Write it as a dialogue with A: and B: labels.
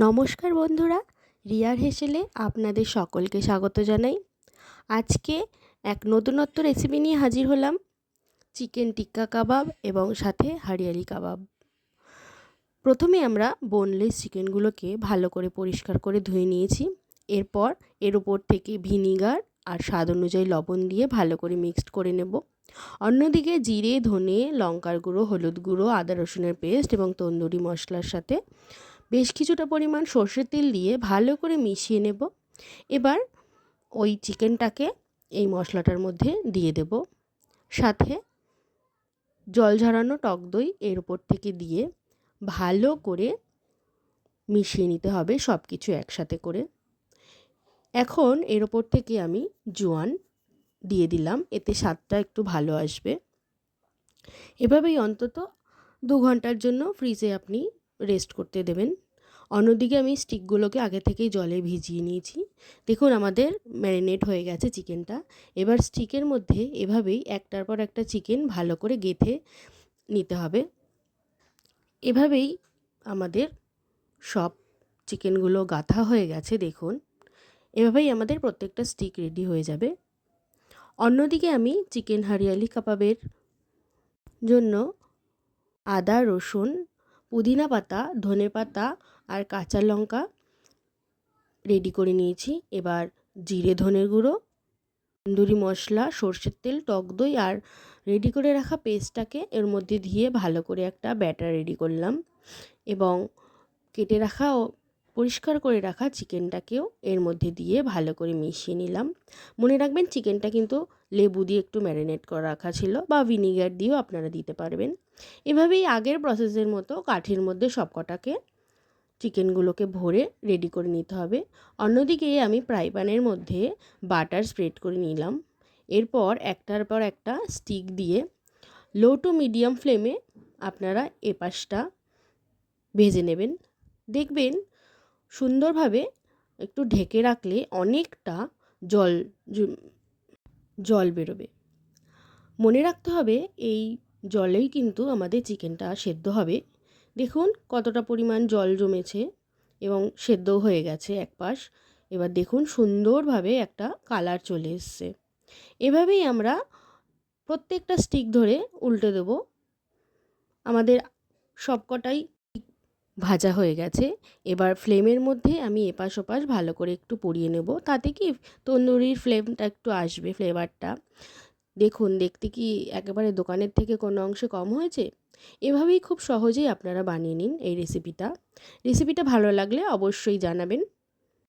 A: নমস্কার বন্ধুরা, রিয়ার হেসেলে আপনাদের সকলকে স্বাগত জানাই। আজকে এক নতুনত্ব রেসিপি নিয়ে হাজির হলাম, চিকেন টিক্কা কাবাব এবং সাথে হারিয়ালি কাবাব। প্রথমে আমরা বোনলেস চিকেনগুলোকে ভালো করে পরিষ্কার করে ধুয়ে নিয়েছি। এরপর এর উপর থেকে ভিনিগার আর স্বাদ অনুযায়ী লবণ দিয়ে ভালো করে মিক্সড করে নেব। অন্যদিকে জিরে, ধনে, লঙ্কার গুঁড়ো, হলুদ গুঁড়ো, আদা রসুনের পেস্ট এবং তন্দুরি মশলার সাথে বেশ কিছুটা পরিমাণ সর্ষের তেল দিয়ে ভালো করে মিশিয়ে নেব। এবার ওই চিকেনটাকে এই মশলাটার মধ্যে দিয়ে দেব। সাথে জল ঝরানো টক দই এর উপর থেকে দিয়ে ভালো করে মিশিয়ে নিতে হবে সব কিছু একসাথে করে। এখন এর ওপর থেকে আমি জোয়ান দিয়ে দিলাম, এতে স্বাদটা একটু ভালো আসবে। এভাবেই অন্তত দু ঘণ্টার জন্য ফ্রিজে আপনি রেস্ট করতে দেবেন। অন্যদিকে আমি স্টিকগুলোকে আগে থেকেই জলে ভিজিয়ে নিয়েছি। দেখুন আমাদের ম্যারিনেট হয়ে গেছে চিকেনটা। এবার স্টিকের মধ্যে এভাবেই একটার পর একটা চিকেন ভালো করে গেথে নিতে হবে। এভাবেই আমাদের সব চিকেনগুলো গাঁথা হয়ে গেছে, দেখুন। এভাবেই আমাদের প্রত্যেকটা স্টিক রেডি হয়ে যাবে। অন্যদিকে আমি চিকেন হারিয়ালি কাবাবের জন্য আদা, রসুন পুদিনা পাতা, ধনে পাতা আর কাঁচা লঙ্কা রেডি করে নিয়েছি। এবার জিরে ধনের গুঁড়ো, তন্দুরি মশলা, সর্ষের তেল, টক দই আর রেডি করে রাখা পেস্টটাকে এর মধ্যে দিয়ে ভালো করে একটা ব্যাটার রেডি করলাম। এবং কেটে রাখা পরিষ্কার করে রাখা চিকেনটাকেও এর মধ্যে দিয়ে ভালো করে মিশিয়ে নিলাম। মনে রাখবেন চিকেনটা কিন্তু লেবু দিয়ে একটু ম্যারিনেট করে রাখা ছিল বা ভিনিগার দিয়েও আপনারা দিতে পারবেন। এভাবেই আগের প্রসেসের মতো কাঠির মধ্যে সবকটাকে চিকেনগুলোকে ভরে রেডি করে নিতে হবে। অন্যদিকে আমি ফ্রাই প্যানের মধ্যে বাটার স্প্রেড করে নিলাম। এরপর একটার পর একটা স্টিক দিয়ে লো টু মিডিয়াম ফ্লেমে আপনারা এপাশটা ভেজে নেবেন। দেখবেন সুন্দরভাবে একটু ঢেকে রাখলে অনেকটা জল জল বেরোবে। মনে রাখতে হবে এই জলেই কিন্তু আমাদের চিকেনটা সেদ্ধ হবে। দেখুন কতটা পরিমাণ জল জমেছে এবং সেদ্ধ হয়ে গেছে এক পাশ। এবার দেখুন সুন্দরভাবে একটা কালার চলে এসছে। এভাবেই আমরা প্রত্যেকটা স্টিক ধরে উল্টে দেবো। আমাদের সবকটাই ভাজা হয়ে গেছে। এবার ফ্লেমের মধ্যে আমি এপাশ ওপাশ ভালো করে একটু পরিয়ে নেব। তাতে কি তন্দুরির ফ্লেমটা একটু আসবে ফ্লেভারটা। দেখুন, দেখতে কি একেবারে দোকানের থেকে কোনো অংশে কম হয়েছে? এভাবেই খুব সহজেই আপনারা বানিয়ে নিন এই রেসিপিটা রেসিপিটা ভালো লাগলে অবশ্যই জানাবেন।